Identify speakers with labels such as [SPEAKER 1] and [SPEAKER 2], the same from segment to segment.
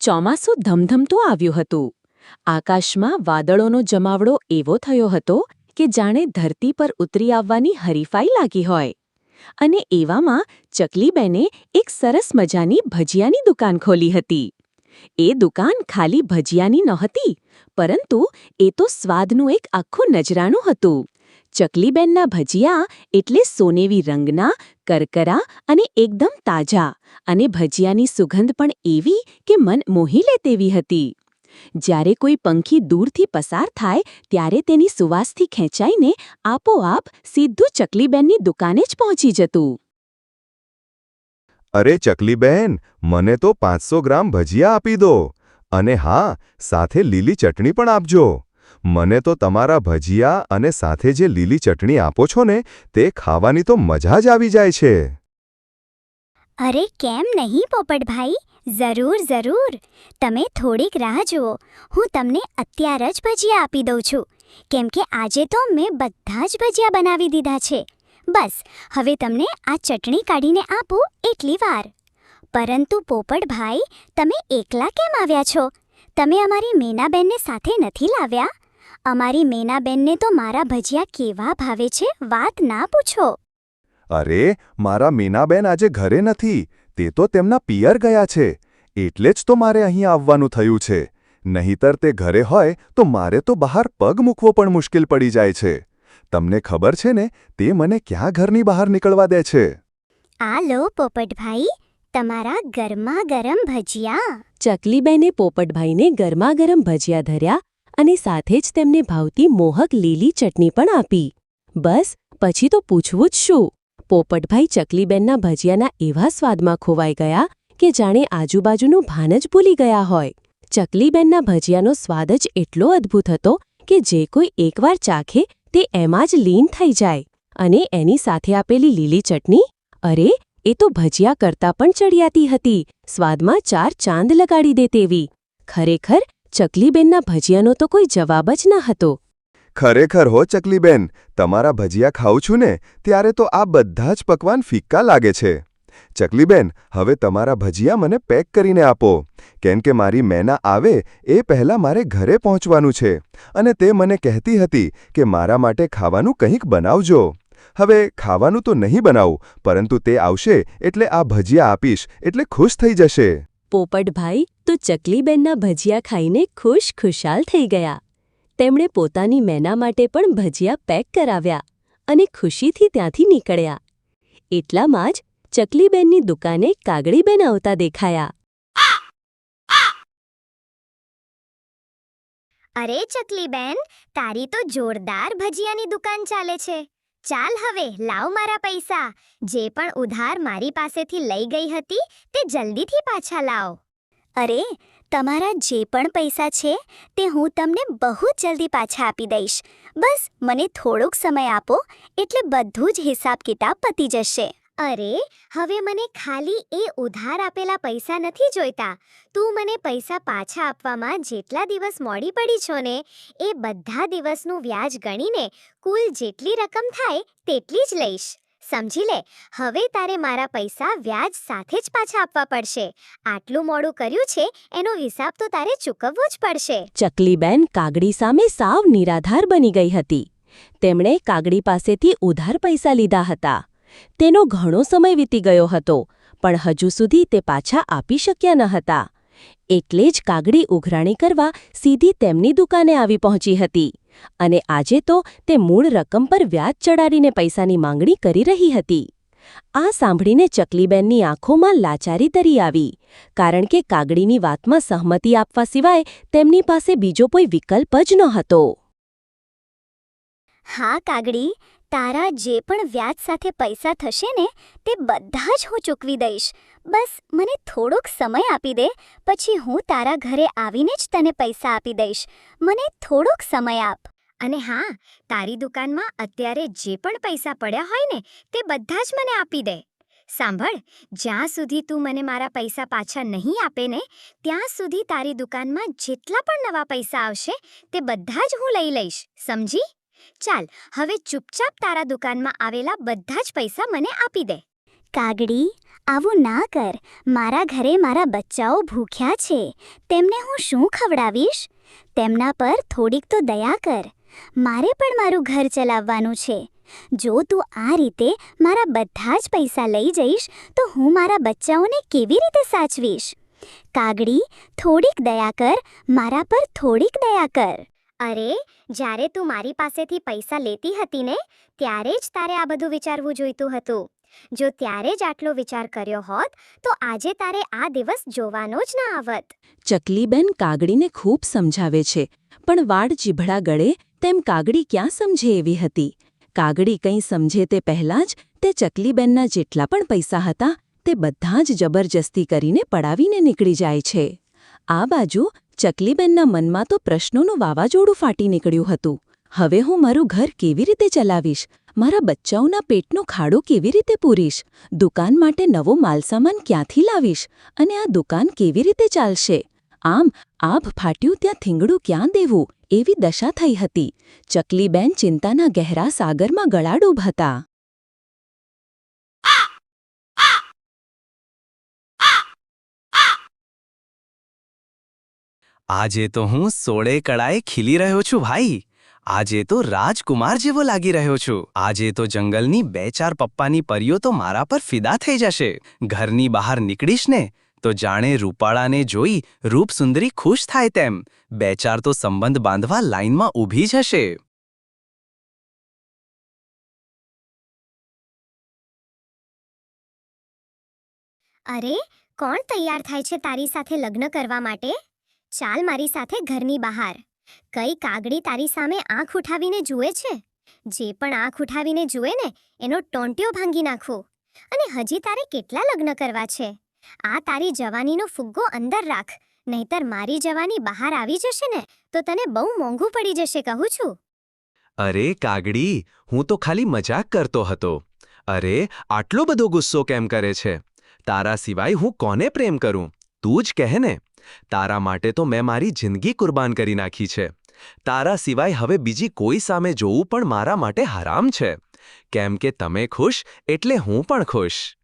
[SPEAKER 1] ચોમાસું ધમધમતું આવ્યું હતું. આકાશમાં વાદળોનો જમાવડો એવો થયો હતો કે જાણે ધરતી પર ઉતરી આવવાની હરીફાઈ લાગી હોય. અને એવામાં ચકલીબેને એક સરસ મજાની ભજીયાની દુકાન ખોલી હતી. એ દુકાન ખાલી ભજીયાની નહોતી, પરંતુ એ તો સ્વાદનું એક આખું નજરાણું હતું. ચકલીબેનના ભજીયા એટલે સોનેવી રંગના, કરકરા અને એકદમ તાજા. અને ભજીયાની સુગંધ પણ એવી કે મન મોહી લે તેવી હતી. જ્યારે કોઈ પંખી દૂરથી પસાર થાય, ત્યારે તેની સુવાસથી ખેંચાઈને આપોઆપ સીધું ચકલીબેનની દુકાને જ પહોંચી જતું.
[SPEAKER 2] અરે ચકલીબેન, મને તો પાંચસો ગ્રામ ભજીયા આપી દો. અને હા, સાથે લીલી ચટણી પણ આપજો. મને તો તમારા ભજીયા અને સાથે જે લીલી ચટણી આપો છો ને, તે ખાવાની તો મજા જ આવી જાય છે.
[SPEAKER 3] અરે કેમ નહીં પોપટભાઈ? જરૂર જરૂર. તમે થોડીક રાહ જુઓ. હું તમને અત્યારે જ ભજીયા આપી દઉં છું. કેમ કે આજે તો મેં બધા જ ભજીયા બનાવી દીધા છે. બસ, હવે તમને આ ચટણી કાઢીને આપું એટલી વાર. પરંતુ પોપટભાઈ, તમે એકલા કેમ આવ્યા છો? તમે અમારી મેનાબેનને સાથે નથી લાવ્યા? અમારી મેનાબેનને તો મારા ભજીયા કેવા ભાવે છે વાત ના પૂછો.
[SPEAKER 2] અરે મારા મીનાબેન આજે ઘરે નથી તે તો તેમના પિયર ગયા છે એટલે જ તો મારે અહીં આવવાનું થયું છે. નહીતર તે ઘરે હોય તો મારે તો બહાર પગ મૂકવો પણ મુશ્કેલ પડી જાય છે. તમને ખબર છે ને તે મને ક્યાં ઘરની બહાર નીકળવા દે છે?
[SPEAKER 3] આ લો પોપટભાઈ તમારા ગરમા ગરમ ભજીયા.
[SPEAKER 1] ચકલીબેને પોપટભાઈને ગરમા ગરમ ભજીયા ધર્યા અને સાથે જ તેમને ભાવતી મોહક લીલી ચટણી પણ આપી. બસ, પછી તો પૂછવું જ શું? પોપટભાઈ ચકલીબેનના ભજીયાના એવા સ્વાદમાં ખોવાઈ ગયા કે જાણે આજુબાજુનું ભાન જ ભૂલી ગયા હોય. ચકલીબેનના ભજીયાનો સ્વાદ જ એટલો અદ્ભુત હતો કે જે કોઈ એકવાર ચાખે તે એમાં જ લીન થઈ જાય. અને એની સાથે આપેલી લીલી ચટણી? અરે, એ તો ભજીયા કરતાં પણ ચડિયાતી હતી. સ્વાદમાં ચાર ચાંદ લગાડી દે તેવી. ખરેખર ચકલીબેનના ભજીયાનો તો કોઈ જવાબ જ ન હતો.
[SPEAKER 2] ખરેખર હો ચકલીબેન, તમારા ભજીયા ખાઉં છું ને, ત્યારે તો આ બધા જ પકવાન ફિક્કા લાગે છે. ચકલીબેન, હવે તમારા ભજીયા મને પેક કરીને આપો. કેમ કે મારી મેના આવે, એ પહેલાં મારે ઘરે પહોંચવાનું છે. અને તે મને કહેતી હતી કે મારા માટે ખાવાનું કંઈક બનાવજો. હવે ખાવાનું તો નહીં બનાવું, પરંતુ તે આવશે, એટલે આ ભજીયા આપીશ, એટલે ખુશ થઈ જશે.
[SPEAKER 1] પોપટભાઈ તો ચકલીબેનના ભજીયા ખાઈને ખુશ ખુશાલ થઈ ગયા. તેમણે પોતાની મેના માટે પણ ભજીયા પેક કરાવ્યા અને ખુશીથી ત્યાંથી નીકળ્યા. એટલામાં જ ચકલીબેનની દુકાને કાગડીબેન આવતા દેખાયા.
[SPEAKER 3] અરે ચકલીબેન, તારી તો જોરદાર ભજીયાની દુકાન ચાલે છે. ચાલ હવે, લાવ મારા પૈસા. જે પણ ઉધાર મારી પાસેથી લઈ ગઈ હતી, તે જલ્દીથી પાછા લાવ. અરે, તમારા જે પણ પૈસા છે, તે હું તમને બહુ જલ્દી પાછા આપી દઈશ. બસ, મને થોડોક સમય આપો, એટલે બધું જ હિસાબ કિતાબ પતી જશે. અરે, હવે મને ખાલી એ ઉધાર આપેલા પૈસા નથી જોઈતા. તું મને પૈસા પાછા આપવામાં જેટલા દિવસ મોડી પડી છો ને, એ બધા દિવસનું વ્યાજ ગણીને કુલ જેટલી રકમ થાય તેટલી જ લઈશ. સમજી લે, હવે તારે મારા પૈસા વ્યાજ સાથે જ પાછા આપવા પડશે. આટલું મોડું કર્યું છે, એનો હિસાબ તો તારે ચૂકવવો જ પડશે.
[SPEAKER 1] ચકલીબેન કાગડી સામે સાવ નિરાધાર બની ગઈ હતી. તેમણે કાગડી પાસેથી ઉધાર પૈસા લીધા હતા. તેનો ઘણો સમય વીતી ગયો હતો, પણ હજુ સુધી તે પાછા આપી શક્યા ન હતા. એટલે જ કાગડી ઉઘરાણી કરવા સીધી તેમની દુકાને આવી પહોંચી હતી અને આજે તો તે મૂળ રકમ પર વ્યાજ ચડાડીને પૈસાની માંગણી કરી રહી હતી. આ સાંભળીને ચકલીબેનની આંખોમાં લાચારી તરી આવી, કારણ કે કાગડીની વાતમાં સહમતિ આપવા સિવાય તેમની પાસે બીજો કોઈ વિકલ્પ જ નહોતો.
[SPEAKER 3] હા કાગડી તારા જે પણ વ્યાજ સાથે પૈસા થશે ને, તે બધા જ હું ચૂકવી દઈશ. બસ, મને થોડોક સમય આપી દે, પછી હું તારા ઘરે આવીને જ તને પૈસા આપી દઈશ. મને થોડોક સમય આપ. અને હા, તારી દુકાનમાં અત્યારે જે પણ પૈસા પડ્યા હોય ને, તે બધા જ મને આપી દે. સાંભળ, જ્યાં સુધી તું મને મારા પૈસા પાછા નહીં આપે ને, ત્યાં સુધી તારી દુકાનમાં જેટલા પણ નવા પૈસા આવશે, તે બધા જ હું લઈ લઈશ. સમજી? ચાલ, હવે ચૂપચાપ તારા દુકાનમાં આવેલા બધા જ પૈસા મને આપી દે. કાગડી, આવું ના કર. મારા ઘરે મારા બચ્ચાઓ ભૂખ્યા છે. તેમને હું શું ખવડાવીશ? તેમના પર થોડીક તો દયા કર. મારે પણ મારું ઘર ચલાવવાનું છે. જો તું આ રીતે મારા બધા જ પૈસા લઈ જઈશ, તો હું મારા બચ્ચાઓને કેવી રીતે સાચવીશ? કાગડી, થોડીક દયા કર. મારા પર થોડીક દયા કર. અરે, જ્યારે તું મારી પાસેથી પૈસા લેતી હતી ને, ત્યારે જ તારે આ બધું વિચારવું જોઈતું હતું. જો ત્યારે જ આટલો વિચાર કર્યો હોત, તો આજે તારે આ દિવસ જોવાનો જ ના આવત.
[SPEAKER 1] ચકલીબેન કાગડીને ખૂબ સમજાવે છે, પણ વાડ જીભડા ગળે તેમ કાગડી ક્યાં સમજે એવી હતી? કાગડી કંઈ સમજે તે પહેલાં જ તે ચકલીબેનના જેટલા પણ પૈસા હતા, તે બધા જ જબરજસ્તી કરીને પડાવીને નીકળી જાય છે. આ બાજુ ચકલીબેનના મનમાં તો પ્રશ્નોનું વાવાઝોડું ફાટી નીકળ્યું હતું. હવે હું મારું ઘર કેવી રીતે ચલાવીશ? મારા બચ્ચાઓના પેટનો ખાડો કેવી રીતે પૂરીશ? દુકાન માટે નવો માલસામાન ક્યાંથી લાવીશ? અને આ દુકાન કેવી રીતે ચાલશે? આમ, આભ ફાટ્યું ત્યાં થીંગડું ક્યાં દેવું? એવી દશા થઈ હતી. ચકલીબેન ચિંતાના ગહેરા સાગરમાં ગળાડૂબ હતા.
[SPEAKER 4] આજે તો હું સોળે કળાએ ખીલી રહ્યો છું ભાઈ. આજે તો રાજકુમાર જેવો લાગી રહ્યો છું. આજે તો જંગલની બે ચાર પપ્પાની પરીઓ તો મારા પર ફિદા થઈ જશે. ઘરની બહાર નીકળીશ ને, તો જાણે રૂપાળાને જોઈ રૂપસુંદરી ખુશ થાય તેમ. બે ચાર તો સંબંધ બાંધવા લાઈનમાં ઊભી જ હશે
[SPEAKER 3] અરે, કોણ તૈયાર થાય છે તારી સાથે લગ્ન કરવા માટે? ચાલ મારી સાથે ઘરની બહાર. કઈ કાગડી તારી સામે આંખ ઉઠાવીને જુએ છે? જે પણ આંખ ઉઠાવીને જુએ ને, એનો ટોંટિયો ભાંગી નાખો. અને હજી તારે કેટલા લગ્ન કરવા છે? આ તારી જવાનીનો ફુગ્ગો અંદર રાખ, નહીતર મારી જવાની બહાર આવી જશે ને, તો તને બહુ મોંઘું પડી જશે કહું છું.
[SPEAKER 4] અરે કાગડી, હું તો ખાલી મજાક કરતો હતો. અરે, આટલો બધો ગુસ્સો કેમ કરે છે? તારા સિવાય હું કોને પ્રેમ કરું? તું જ કહે ને. તારા માટે તો મેં મારી જિંદગી કુરબાન કરી નાખી છે. તારા સિવાય હવે બીજી કોઈ સામે જોવું પણ મારા માટે હરામ છે. કેમ કે તમે ખુશ, એટલે હું પણ ખુશ.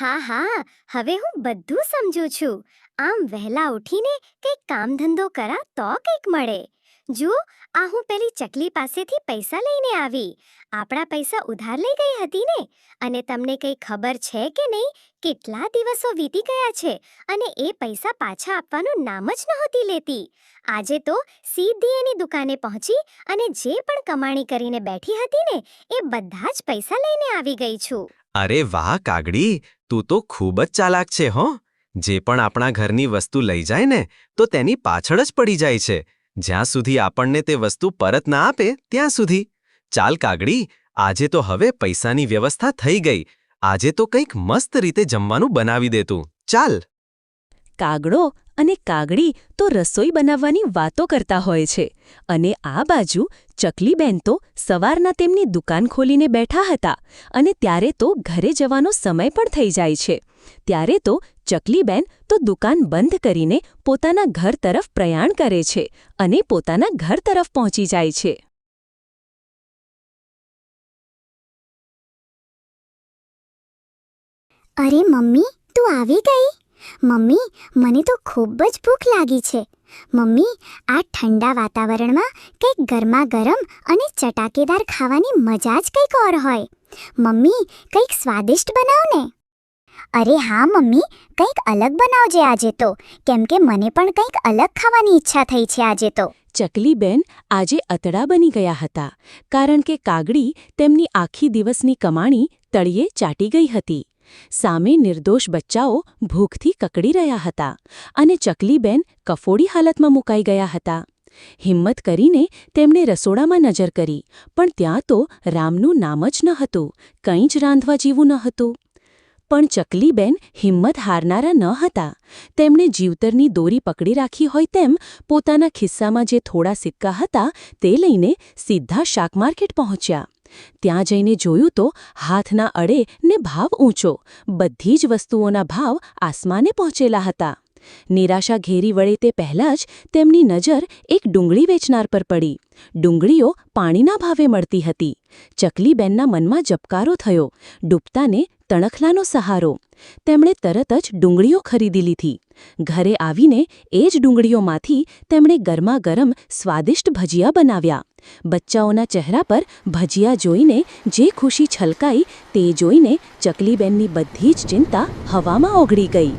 [SPEAKER 3] હા હા, હવે હું બધું સમજુ છું. આમ વહેલા ઉઠીને કંઈક કામ ધંધો કરા તો કંઈક મળે. જુઓ આ હું પેલી ચકલી પાસેથી પૈસા લઈને આવી. આપણા પૈસા ઉધાર લઈ ગઈ હતી ને? અને તમને કંઈ ખબર છે કે નહીં? કેટલા દિવસો વીતી ગયા છે અને એ પૈસા પાછા આપવાનું નામ જ નહોતી લેતી. આજે તો સીધી એની દુકાને પહોંચી અને જે પણ કમાણી કરીને બેઠી હતી ને, એ બધા જ પૈસા લઈને આવી ગઈ છું.
[SPEAKER 4] અરે વાહ, કાગડી! તું તો ખૂબ જ ચાલાક છે હો. જે પણ આપણા ઘરની વસ્તુ લઈ જાય ને, તો તેની પાછળ જ પડી જાય છે. જ્યાં સુધી આપણને તે વસ્તુ પરત ના આપે, ત્યાં સુધી. ચાલ કાગડી, આજે તો હવે પૈસાની વ્યવસ્થા થઈ ગઈ. આજે તો કંઈક મસ્ત રીતે જમવાનું બનાવી દેતું ચાલ.
[SPEAKER 1] કાગડો અને કાગડી તો રસોઈ બનાવવાની વાતો કરતા હોય છે. અને આ બાજુ ચકલીબેન તો સવારના તેમની દુકાન ખોલીને બેઠા હતા અને ત્યારે તો ઘરે જવાનો સમય પણ થઈ જાય છે. ત્યારે તો ચકલીબેન તો દુકાન બંધ કરીને પોતાના ઘર તરફ પ્રયાણ કરે છે અને પોતાના ઘર તરફ પહોંચી જાય છે.
[SPEAKER 3] અરે મમ્મી, તું આવી ગઈ? મમ્મી, મને તો ખૂબ જ ભૂખ લાગી છે. મમ્મી, આ ઠંડા વાતાવરણમાં કંઈક ગરમા ગરમ અને ચટાકેદાર ખાવાની મજા જ કંઈક ઓર હોય. મમ્મી, કંઈક સ્વાદિષ્ટ બનાવ ને અરે હા, મમ્મી, કંઈક અલગ બનાવજે આજે તો. કેમ કે મને પણ કંઈક અલગ ખાવાની ઈચ્છા થઈ છે આજે તો.
[SPEAKER 1] ચકલીબેન આજે અતડા બની ગયા હતા, કારણ કે કાગડી તેમની આખી દિવસની કમાણી તળિયે ચાટી ગઈ હતી. સામે નિર્દોષ બચ્ચાઓ ભૂખથી કકડી રહ્યા હતા અને ચકલીબેન કફોડી હાલતમાં મુકાઈ ગયા હતા. હિંમત કરીને તેમણે રસોડામાં નજર કરી, પણ ત્યાં તો રામનું નામ જ ન હતું, કંઈ જ રાંધવા જેવું ન હતું. પણ ચકલીબેન હિંમત હારનારા ન હતા. તેમણે જીવતરની દોરી પકડી રાખી હોય તેમ પોતાના ખિસ્સામાં જે થોડા સિક્કા હતા તે લઈને સીધા શાક માર્કેટ પહોંચ્યા. ત્યાં જઈને જોયું તો હાથના અડે ને ભાવ ઊંચો, બધી જ વસ્તુઓના ભાવ આસમાને પહોંચેલા હતા. નિરાશા ઘેરી વળે તે પહેલાં જ તેમની નજર એક ડુંગળી વેચનાર પર પડી. ડુંગળીઓ પાણીના ભાવે મળતી હતી. ચકલીબેનના મનમાં જબકારો થયો. ડૂબતાને તણખલાનો સહારો. તેમણે તરત જ ડુંગળીઓ ખરીદી લીધી. ઘરે આવીને એ જ ડુંગળીઓમાંથી તેમણે ગરમા ગરમ સ્વાદિષ્ટ ભજીયા બનાવ્યા. બચ્ચાઓના ચહેરા પર ભજીયા જોઈને જે ખુશી છલકાઈ તે જોઈને ચકલીબેનની બધી જ ચિંતા હવામાં ઓગળી ગઈ.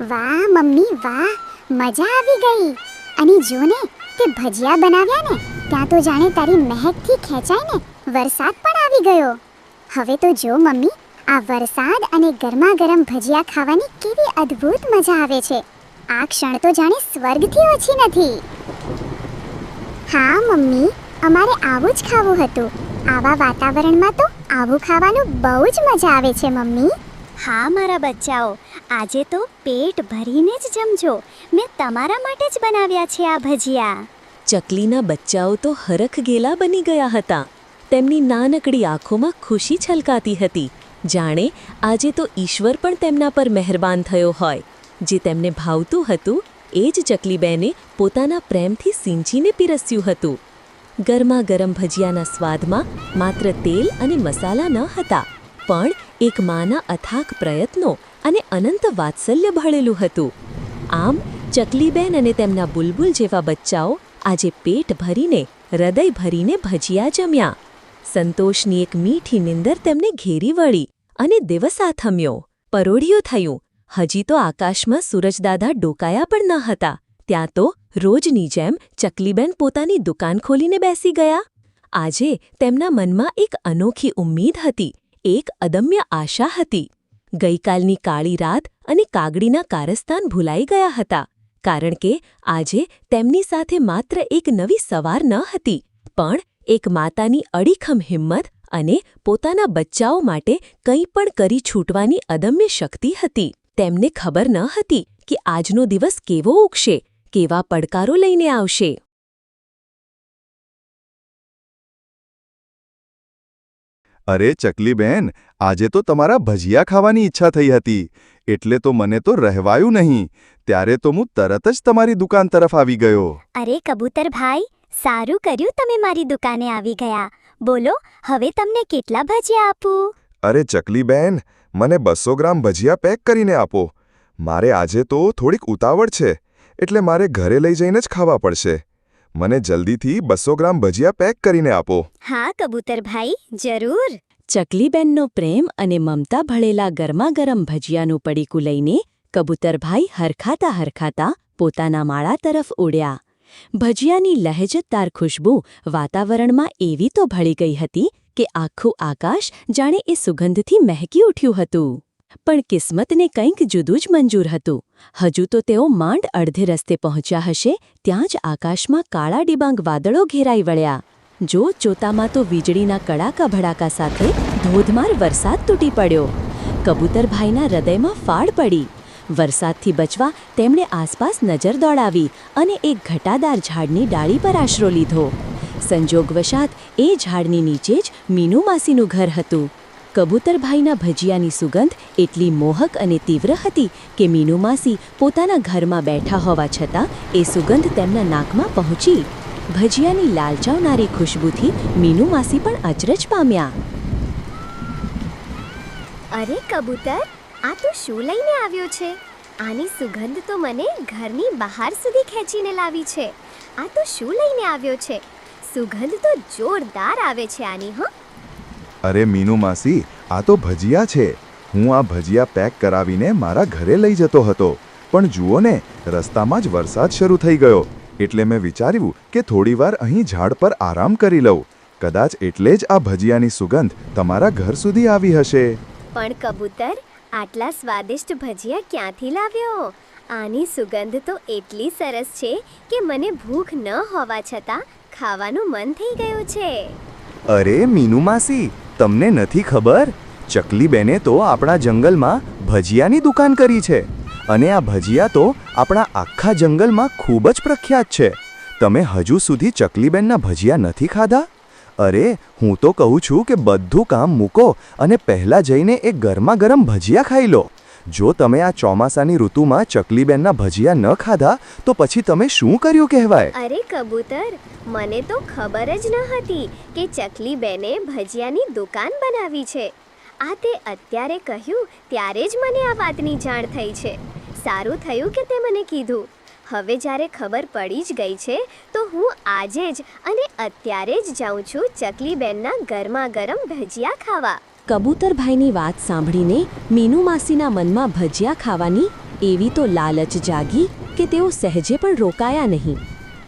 [SPEAKER 3] વાહ, મમ્મી, વાહ, મજા આવી ગઈ. અને જો ને તે ભજીયા બનાવ્યા ને, ત્યાં તો જાણે તારી મહેકથી ખેંચાઈને વરસાદ પણ આવી ગયો. હવે તો જો, મમ્મી આ વરસાદ અને ગરમા ગરમ ભજીયા ખાવાની કેવી અદ્ભુત મજા આવે છે. આ ક્ષણ તો જાણે સ્વર્ગથી ઓછી નથી. હા મમ્મી અમારે આવું જ ખાવું હતું. આવા વાતાવરણમાં તો આવું ખાવાનું બહુ જ મજા આવે છે મમ્મી. હા મારા બચ્ચાઓ આજે તો પેટ ભરીને જ જમજો. મેં તમારા માટે જ બનાવ્યા છે આ ભજીયા.
[SPEAKER 1] ચકલીના બચ્ચાઓ તો હરખ ગેલા બની ગયા હતા. તેમની નાનકડી આંખોમાં ખુશી છલકાતી હતી. જાણે આજે તો ઈશ્વર પણ તેમના પર મહેરબાન થયો હોય. જે તેમને ભાવતું હતું, એ જ ચકલીબેને પોતાના પ્રેમથી સિંચીને પીરસ્યું હતું. ગરમા ગરમ ભજીયાના સ્વાદમાં માત્ર તેલ અને મસાલા ન હતા, પણ એક માના અથાક પ્રયત્નો અને અનંત વાત્સલ્ય ભળેલું હતું. આમ, ચકલીબેન અને તેમના બુલબુલ જેવા બચ્ચાઓ આજે પેટ ભરીને, હૃદય ભરીને ભજીયા જમ્યા. સંતોષની એક મીઠી નિંદર તેમને ઘેરી વળી અને દિવસ થમ્યો. પરોઢિયું થયું. હજી તો આકાશમાં સૂરજદાદા ડોકાયા પણ ન હતા. ત્યાં તો રોજની જેમ ચકલીબેન પોતાની દુકાન ખોલીને બેસી ગયા. આજે તેમના મનમાં એક અનોખી ઉમ્મીદ હતી. એક અદમ્ય આશા હતી. ગઈકાલની કાળી રાત અને કાગડીના કારસ્તાન ભૂલાઈ ગયા હતા. કારણ કે આજે તેમની સાથે માત્ર એક નવી સવાર ન હતી. પણ એક માતાની અડીખમ હિંમત અને પોતાના બચ્ચાઓ માટે કંઈ પણ કરી છૂટવાની અદમ્ય શક્તિ હતી. તેમને ખબર ન હતી કે આજનો દિવસ કેવો ઉગશે કેવા પડકારો લઈને આવશે.
[SPEAKER 2] અરે ચકલીબેન આજે તો તમારા ભજીયા ખાવાની ઈચ્છા થઈ હતી. એટલે તો મને તો રહેવાયું નહીં. ત્યારે તો હું તરત જ તમારી દુકાન તરફ આવી ગયો.
[SPEAKER 3] અરે કબૂતર ભાઈ સારું કર્યું તમે મારી દુકાને આવી ગયા. બોલો હવે તમને કેટલા ભજીયા આપું?
[SPEAKER 2] અરે ચકલીબેન મને બસો ગ્રામ ભજીયા પેક કરીને આપો. મારે આજે તો થોડીક ઉતાવળ છે એટલે મારે ઘરે લઈ જઈને જ ખાવા પડશે. મને જલ્દીથી બસો ગ્રામ ભજીયા પેક કરીને આપો.
[SPEAKER 3] હા કબૂતર ભાઈ જરૂર.
[SPEAKER 1] ચકલીબેનનો પ્રેમ અને મમતા ભળેલા ગરમાગરમ ભજીયાનું પડીકું લઈને કબૂતરભાઈ હરખાતા હરખાતા પોતાના માળા તરફ ઉડ્યા ભજીયાની લહેજતદાર ખુશ્બુ વાતાવરણમાં એવી તો ભળી ગઈ હતી કે આખું આકાશ જાણે એ સુગંધથી મહેકી ઉઠ્યું હતું. પણ કિસ્મતને કંઈક જુદું જ મંજૂર હતું. હજુ તો તેઓ માંડ અડધે રસ્તે પહોંચ્યા હશે ત્યાં જ આકાશમાં કાળા ડિબાંગ વાદળો ઘેરાઈ વળ્યા. જો ચોતામાં તો વીજળીના કડાકા ભડાકા સાથે ધોધમાર વરસાદ તૂટી પડ્યો. કબૂતરભાઈના હૃદયમાં ફાળ પડી. વરસાદથી બચવા તેમણે આસપાસ નજર દોડાવી અને એક ઘટાદાર ઝાડની ડાળી પર આશરો લીધો. સંજોગવશાત એ ઝાડની નીચે જ મીનુ માસીનું ઘર હતું. કબૂતરભાઈના ભજીયાની સુગંધ એટલી મોહક અને તીવ્ર હતી કે મીનુ માસી પોતાના ઘરમાં બેઠા હોવા છતાં એ સુગંધ તેમના નાકમાં પહોંચી. ભજીયાની લાલચાવનારી ખુશ્બુથી મીનુ માસી પણ અચરજ પામ્યા.
[SPEAKER 3] અરે કબૂતર આ તું શું લઈને આવ્યો છે? આની સુગંધ તો મને ઘરની બહાર સુધી ખેંચીને લાવી છે. આ તો શું લઈને આવ્યો છે? સુગંધ તો જોરદાર આવે છે આની હં?
[SPEAKER 2] અરે મીનુ માસી આ તો ભજીયા છે. હું આ ભજીયા પેક કરાવીને મારા ઘરે લઈ જતો હતો. પણ જુઓ ને રસ્તામાં જ વરસાદ શરૂ થઈ ગયો. એટલે મેં વિચાર્યું કે થોડીવાર અહીં ઝાડ પર આરામ કરી લઉં. કદાચ એટલે જ આ ભજીયાની સુગંધ તમારા ઘર સુધી આવી હશે.
[SPEAKER 3] પણ કબૂતર આટલા સ્વાદિષ્ટ ભજીયા ક્યાંથી લાવ્યો? આની સુગંધ તો એટલી સરસ છે કે મને ભૂખ ન હોવા છતાં ખાવાનું મન થઈ ગયું છે.
[SPEAKER 5] અરે, મીનુ માસી, તમને નથી ખબર? ચકલીબેને તો આપણા જંગલમાં ભજીયાની દુકાન કરી છે. અને આ ભજીયા તો આપણા આખા જંગલમાં ખૂબ જ પ્રખ્યાત છે. તમે હજુ સુધી ચકલીબેનના ભજીયા નથી ખાધા? અરે, હું તો કહું છું કે બધું કામ મૂકો અને પહેલાં જઈને એ ગરમા ગરમ ભજીયા ખાઈ લો. જો તમે આ ચોમાસાની ઋતુમાં ચકલીબેનના ભજીયા ન ખાધા, તો પછી તમે શું કર્યું કહેવાય?
[SPEAKER 3] અરે, કબૂતર, મને તો ખબર જ ન હતી કે ચકલીબેને ભજીયાની દુકાન બનાવી છે. આ તે અત્યારે કહ્યું, ત્યારે જ મને આ વાતની જાણ થઈ છે. સારું થયું કે તે મને કીધું? હવે જ્યારે ખબર પડી જ ગઈ છે, તો હું આજે જ અને અત્યારે જ જાઉં છું ચકલીબેનના ગરમા ગરમ ભજીયા ખાવા.
[SPEAKER 1] કબૂતરભાઈની વાત સાંભળીને મીનુ માસીના મનમાં ભજીયા ખાવાની એવી તો લાલચ જાગી કે તેઓ સહેજે પણ રોકાયા નહીં.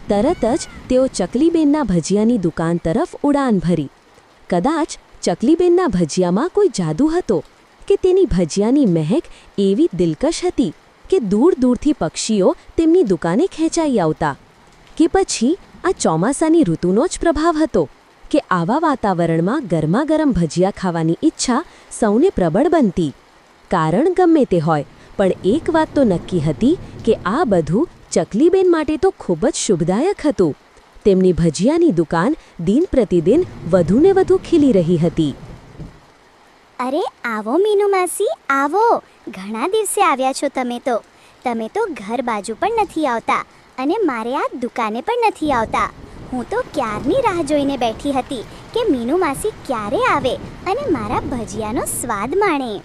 [SPEAKER 1] તરત જ તેઓ ચકલીબેનના ભજીયાની દુકાન તરફ ઉડાન ભરી. કદાચ ચકલીબેનના ભજીયામાં કોઈ જાદુ હતો કે તેની ભજીયાની મહેક એવી દિલકશ હતી? કે દૂર દૂરથી પક્ષીઓ તેમની દુકાને ખેંચાઈ આવતા કે પછી આ ચોમાસાની ઋતુનો જ પ્રભાવ હતો કે આવા વાતાવરણમાં ગરમાગરમ ભજીયા ખાવાની ઈચ્છા સૌને પ્રબળ બનતી. કારણ ગમે તે હોય, પણ એક વાત તો નક્કી હતી કે આ બધું ચકલીબેન માટે તો ખૂબ જ શુભદાયક હતું. તેમની ભજીયાની દુકાન દિન પ્રતિદિન વધુને વધુ ખીલી રહી હતી.
[SPEAKER 3] અરે આવો મીનુ માસી, આવો. ઘણા દિવસે આવ્યા છો તમે તો. તમે તો ઘર બાજુ પણ નથી આવતા અને મારે આ દુકાને પણ નથી આવતા. હું તો ક્યારની રાહ જોઈને બેઠી હતી કે મીનુ માસી ક્યારે આવે અને મારા ભજીયાનો સ્વાદ માણે.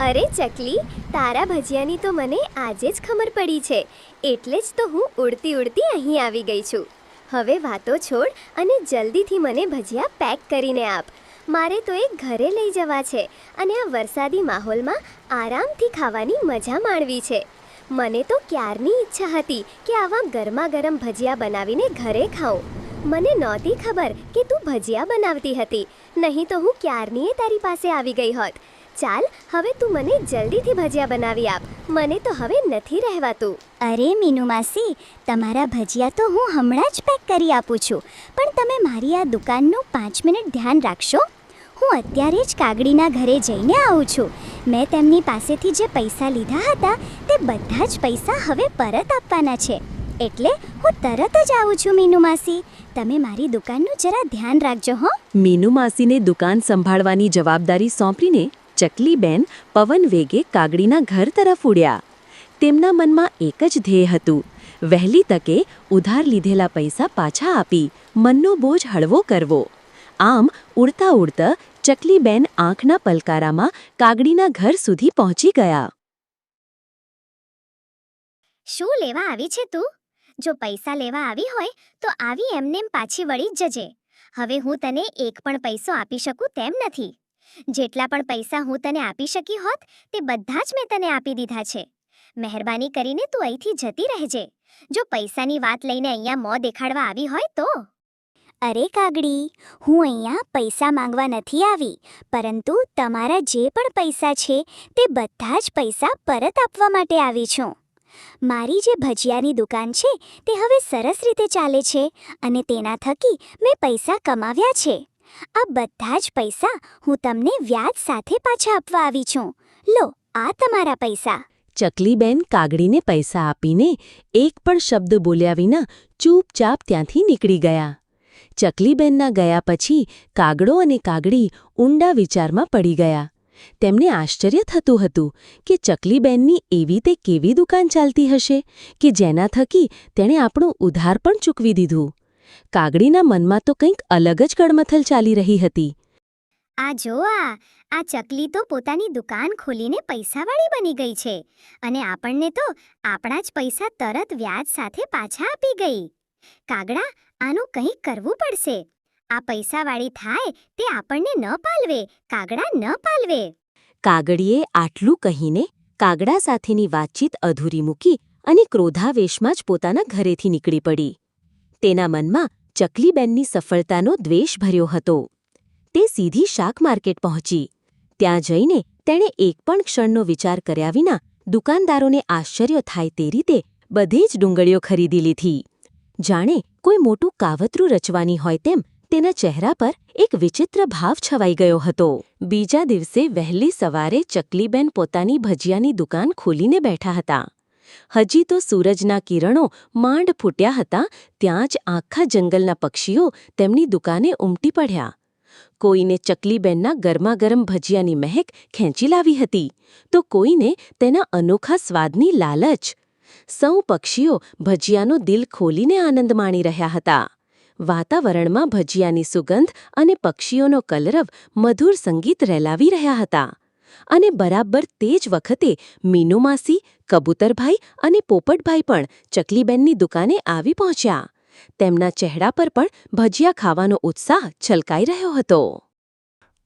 [SPEAKER 3] અરે ચકલી, તારા ભજીયાની તો મને આજે જ ખબર પડી છે. એટલે જ તો હું ઉડતી ઉડતી અહીં આવી ગઈ છું. હવે વાતો છોડ અને જલ્દીથી મને ભજીયા પેક કરીને આપ. મારે તો એ ઘરે લઈ જવા છે અને આ વરસાદી માહોલમાં આરામથી ખાવાની મજા માણવી છે. મને તો ક્યારની ઈચ્છા હતી કે આવા ગરમા ગરમ ભજીયા બનાવીને ઘરે ખાઉં. મને નહોતી ખબર કે તું ભજીયા બનાવતી હતી. નહીં તો હું ક્યારનીએ તારી પાસે આવી ગઈ હોત. ચાલ હવે તું મને જલ્દીથી ભજીયા બનાવી આપ. મને તો હવે નથી રહેવાતું. અરે મીનુ માસી તમારા ભજીયા તો હું હમણાં જ પેક કરી આપું છું. પણ તમે મારી આ દુકાનનું પાંચ મિનિટ ધ્યાન રાખશો? હું અત્યારે જ કાગડીના ઘરે જઈને આવું છું. મેં તેમની પાસેથી જે પૈસા લીધા હતા તે બધા જ પૈસા હવે પરત આપવાના છે. એટલે હું તરત જ આવું છું મીનુ માસી. તમે મારી દુકાનનું જરા ધ્યાન રાખજો હો.
[SPEAKER 1] મીનુ માસીને દુકાન સંભાળવાની જવાબદારી સોંપીને ચકલીબેન પવન વેગે કાગડીના ઘર તરફ ઉડ્યા. તેમના મનમાં એક જ ધ્યેય હતું. વહેલી તકે ઉધાર લીધેલા પૈસા પાછા આપી મનનો બોજ હળવો કરવો. આમ ઉડતા ઉડતા ચકલીબેન આંખના પલકારામાં કાગડીના ઘર સુધી પહોંચી ગયા.
[SPEAKER 3] શું લેવા આવી છે તું? જો પૈસા લેવા આવી હોય તો આવી એમનેમ પાછી વળી જજે. હવે હું તને એક પણ પૈસો આપી શકું તેમ નથી. જેટલા પણ પૈસા હું તને આપી શકી હોત, તે બધા જ મેં તને આપી દીધા છે. મહેરબાની કરીને તું અહીંથી જતી રહેજે. જો પૈસાની વાત લઈને અહીંયા મોં દેખાડવા આવી હોય તો. અરે કાગડી, હું અહીંયા પૈસા માંગવા નથી આવી, પરંતુ તમારા જે પણ પૈસા છે, તે બધા જ પૈસા પરત આપવા માટે આવી છું. મારી જે ભજીયાની દુકાન છે, તે હવે સરસ રીતે ચાલે છે, અને તેના થકી મેં પૈસા કમાવ્યા છે. આ બધા જ પૈસા હું તમને વ્યાજ સાથે પાછા આપવા આવી છું. લો, આ તમારા પૈસા.
[SPEAKER 1] ચકલીબેન કાગડીને પૈસા આપીને એક પણ શબ્દ બોલ્યા વિના ચૂપચાપ ત્યાંથી નીકળી ગયા. ચકલીબેનના ગયા પછી કાગડો અને કાગડી ઊંડા વિચારમાં પડી ગયા. તેમને આશ્ચર્ય થતું હતું કે ચકલીબેનની એવી તે કેવી દુકાન ચાલતી હશે કે જેના થકી તેણે આપણું ઉધાર પણ ચૂકવી દીધું. કાગડીના મનમાં તો કંઈક અલગ જ ગડમથલ ચાલી રહી હતી.
[SPEAKER 3] આ જો આ આ ચકલી તો પોતાની દુકાન ખોલીને પૈસાવાળી બની ગઈ છે અને આપણને તો આપણા જ પૈસા તરત વ્યાજ સાથે પાછા આપી ગઈ. કાગડા આનું કંઈક કરવું પડશે. આ પૈસાવાળી થાય તે આપણને ન પાલવે કાગડા ન પાલવે.
[SPEAKER 1] કાગડીએ આટલું કહીને કાગડા સાથેની વાતચીત અધૂરી મૂકી અને ક્રોધાવેશમાં જ પોતાના ઘરેથી નીકળી પડી. તેના મનમાં ચકલીબેનની સફળતાનો દ્વેષ ભર્યો હતો. તે સીધી શાક માર્કેટ પહોંચી. ત્યાં જઈને તેણે એક પણ ક્ષણનો વિચાર કર્યા વિના દુકાનદારોને આશ્ચર્ય થાય તે રીતે બધી જ ડુંગળીઓ ખરીદી લીધી. જાણે કોઈ મોટું કાવતરું રચવાની હોય તેમ તેના ચહેરા પર એક વિચિત્ર ભાવ છવાઈ ગયો હતો. બીજા દિવસે વહેલી સવારે ચકલીબેન પોતાની ભજીયાની દુકાન ખોલીને બેઠા હતા. હજી તો સૂરજના કિરણો માંડ ફૂટ્યા હતા, ત્યાં જ આખા જંગલના પક્ષીઓ તેમની દુકાને ઉમટી પડ્યા. કોઈને ચકલીબેનના ગરમાગરમ ભજીયાની મહેક ખેંચી લાવી હતી, તો કોઈને તેના અનોખા સ્વાદની લાલચ. સૌ પક્ષીઓ ભજીયાનો દિલ ખોલીને આનંદ માણી રહ્યા હતા. વાતાવરણમાં ભજીયાની સુગંધ અને પક્ષીઓનો કલરવ મધુર સંગીત રેલાવી રહ્યા હતા. અને બરાબર તે જ વખતે મીનુમાસી કબૂતરભાઈ અને પોપટભાઈ પણ ચકલીબેનની દુકાને આવી પહોંચ્યા. તેમના ચહેરા પર પણ ભજીયા ખાવાનો ઉત્સાહ છલકાઈ રહ્યો હતો.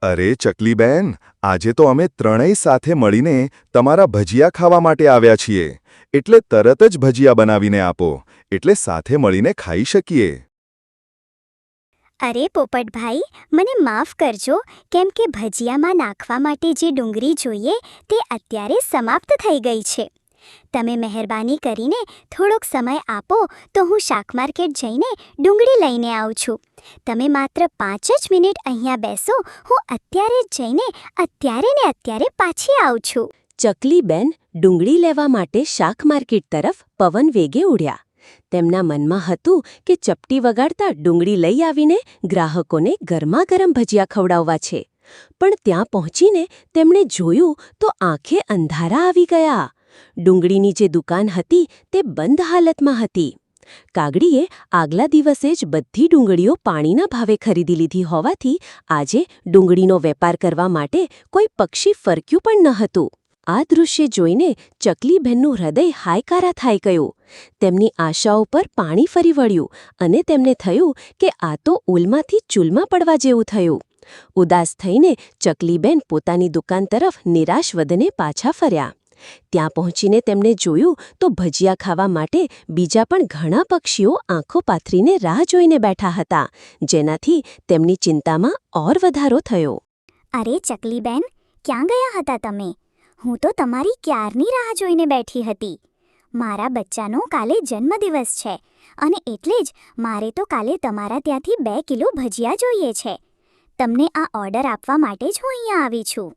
[SPEAKER 2] અરે ચકલીબેન, આજે તો અમે ત્રણેય સાથે મળીને તમારા ભજીયા ખાવા માટે આવ્યા છીએ. એટલે તરત જ ભજીયા બનાવીને આપો. એટલે સાથે મળીને ખાઈ શકીએ.
[SPEAKER 3] અરે પોપટભાઈ, મને માફ કરજો, કેમ કે ભજીયામાં નાખવા માટે જે ડુંગળી જોઈએ તે અત્યારે સમાપ્ત થઈ ગઈ છે. તમે મહેરબાની કરીને થોડોક સમય આપો તો હું શાક માર્કેટ જઈને ડુંગળી લઈને આવું છું. તમે માત્ર પાંચ જ મિનિટ અહીંયા બેસો, હું અત્યારે જ જઈને અત્યારે ને અત્યારે પાછી આવું છું.
[SPEAKER 1] ચકલીબેન ડુંગળી લેવા માટે શાક માર્કેટ તરફ પવન વેગે ઉડ્યા. તેમના મનમાં હતું કે ચપટી વગાડતા ડુંગળી લઈ આવીને ગ્રાહકોને ગરમાગરમ ભજીયા ખવડાવવા છે. પણ ત્યાં પહોંચીને તેમણે જોયું તો આંખે અંધારા આવી ગયા. ડુંગળીની જે દુકાન હતી તે બંધ હાલતમાં હતી. કાગડીએ આગલા દિવસે જ બધી ડુંગળીઓ પાણીના ભાવે ખરીદી લીધી હોવાથી આજે ડુંગળીનો વેપાર કરવા માટે કોઈ પક્ષી ફરક્યું પણ ન હતું. આ દૃશ્ય જોઈને ચકલીબહેનનું હૃદય હાયકારા થાય ગયું. તેમની આશાઓ પર પાણી ફરી વળ્યું અને તેમને થયું કે આ તો ઉલમાંથી ચૂલમાં પડવા જેવું થયું. ઉદાસ થઈને ચકલીબેન પોતાની દુકાન તરફ નિરાશ વદને પાછા ફર્યા. ત્યાં પહોંચીને તેમણે જોયું તો ભજીયા ખાવા માટે બીજા પણ ઘણા પક્ષીઓ આંખો પાથરીને રાહ જોઈને બેઠા હતા, જેનાથી તેમની ચિંતામાં ઓર વધારો થયો.
[SPEAKER 3] અરે ચકલીબેન ક્યાં ગયા હતા તમે? હું તો તમારી ક્યારની રાહ જોઈને બેઠી હતી? મારા બચ્ચાનો કાલે જન્મદિવસ છે અને એટલે જ મારે તો કાલે તમારા ત્યાંથી બે કિલો ભજીયા જોઈએ છે. તમને આ ઓર્ડર આપવા માટે જ હું અહીંયા આવી છું.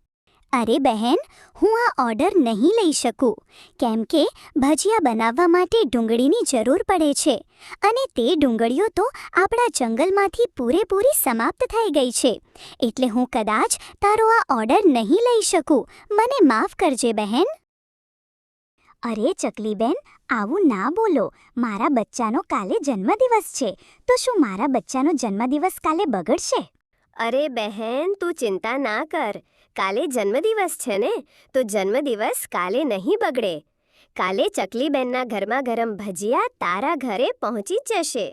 [SPEAKER 3] અરે બહેન, હું આ ઓર્ડર નહીં લઈ શકું. કેમ કે ભજીયા બનાવવા માટે ડુંગળીની જરૂર પડે છે અને તે ડુંગળીઓ તો આપણા જંગલમાંથી પૂરેપૂરી સમાપ્ત થઈ ગઈ છે. એટલે હું કદાચ તારો આ ઓર્ડર નહીં લઈ શકું. મને માફ કરજે બહેન. અરે ચકલીબેન, આવું ના બોલો. મારા બચ્ચાનો કાલે જન્મદિવસ છે. તો શું મારા બચ્ચાનો જન્મદિવસ કાલે બગડશે?
[SPEAKER 6] અરે બહેન, તું ચિંતા ના કર. કાલે જન્મદિવસ છે ને, તો જન્મદિવસ કાલે નહીં બગડે. કાલે ચકલીબેનના ઘરમાં ગરમ ભજીયા તારા ઘરે પહોંચી જશે.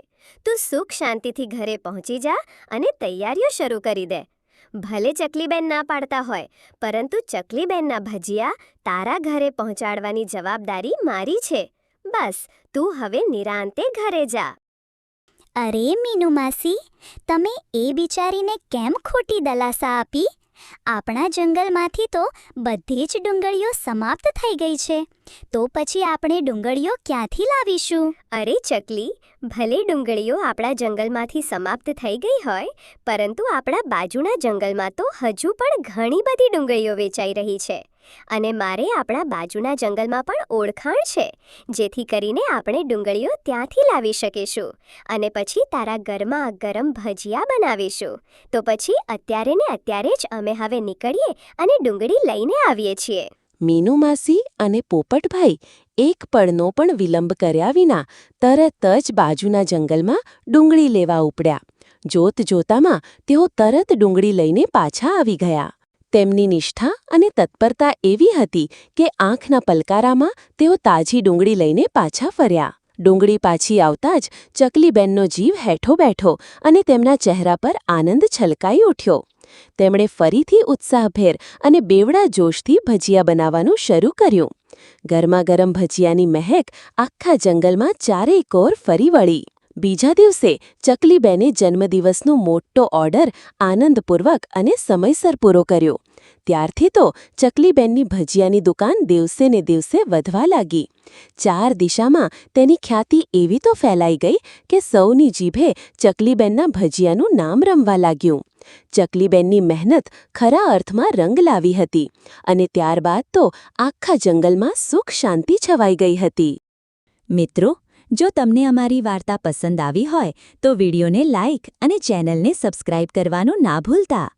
[SPEAKER 6] તું સુખ શાંતિથી ઘરે પહોંચી જા અને તૈયારીઓ શરૂ કરી દે. ભલે ચકલીબેન ના પાડતા હોય, પરંતુ ચકલીબેનના ભજીયા તારા ઘરે પહોંચાડવાની જવાબદારી મારી છે. બસ, તું હવે નિરાંતે ઘરે જા.
[SPEAKER 3] અરે, મીનુ માસી, તમે એ બિચારીને કેમ ખોટી દલાસા આપી? આપણા જંગલમાંથી તો બધી જ ડુંગળીઓ સમાપ્ત થઈ ગઈ છે. તો પછી આપણે ડુંગળીઓ ક્યાંથી લાવીશું?
[SPEAKER 6] અરે, ચકલી, ભલે ડુંગળીઓ આપણા જંગલમાંથી સમાપ્ત થઈ ગઈ હોય, પરંતુ આપણા બાજુના જંગલમાં તો હજુ પણ ઘણી બધી ડુંગળીઓ વેચાઈ રહી છે. અને મારે આપણા બાજુના જંગલમાં પણ ઓળખાણ છે, જેથી કરીને આપણે ડુંગળીઓ ત્યાંથી લાવી શકીશું અને પછી તારા ઘરમાં ગરમ ભજીયા બનાવીશું. તો પછી અત્યારે ને અત્યારે જ અમે હવે નીકળીએ અને ડુંગળી લઈને આવીએ છીએ.
[SPEAKER 1] મીનુ માસી અને પોપટભાઈ એક પળનો પણ વિલંબ કર્યા વિના તરત જ બાજુના જંગલમાં ડુંગળી લેવા ઉપડ્યા. જોત જોતામાં તેઓ તરત ડુંગળી લઈને પાછા આવી ગયા. તેમની નિષ્ઠા અને તત્પરતા એવી હતી કે આંખના પલકારામાં તેઓ તાજી ડુંગળી લઈને પાછા ફર્યા. ડુંગળી પાછી આવતા જ ચકલીબેનનો જીવ હેઠો બેઠો અને તેમના ચહેરા પર આનંદ છલકાઈ ઉઠ્યો. તેમણે ફરીથી ઉત્સાહભેર અને બેવડા જોશથી ભજીયા બનાવવાનું શરૂ કર્યું. ગરમાગરમ ભજીયાની મહેક આખા જંગલમાં ચારેય કોર ફરી વળી. બીજા દિવસે ચકલીબેને જન્મદિવસનો મોટો ઓર્ડર આનંદપૂર્વક અને સમયસર પૂરો કર્યો. ત્યારથી તો ચકલીબેનની ભજીયાની દુકાન દિવસે ને દિવસે વધવા લાગી. ચાર દિશામાં તેની ખ્યાતિ એવી તો ફેલાઈ ગઈ કે સૌની જીભે ચકલીબેનના ભજીયાનું નામ રમવા લાગ્યું. ચકલીબેનની મહેનત ખરા અર્થમાં રંગ લાવી હતી અને ત્યારબાદ તો આખા જંગલમાં સુખ શાંતિ છવાઈ ગઈ હતી. મિત્રો જો તમને અમારી વાર્તા પસંદ આવી હોય, તો વિડીયોને લાઇક અને ચેનલને સબસ્ક્રાઇબ કરવાનું ના ભૂલતા.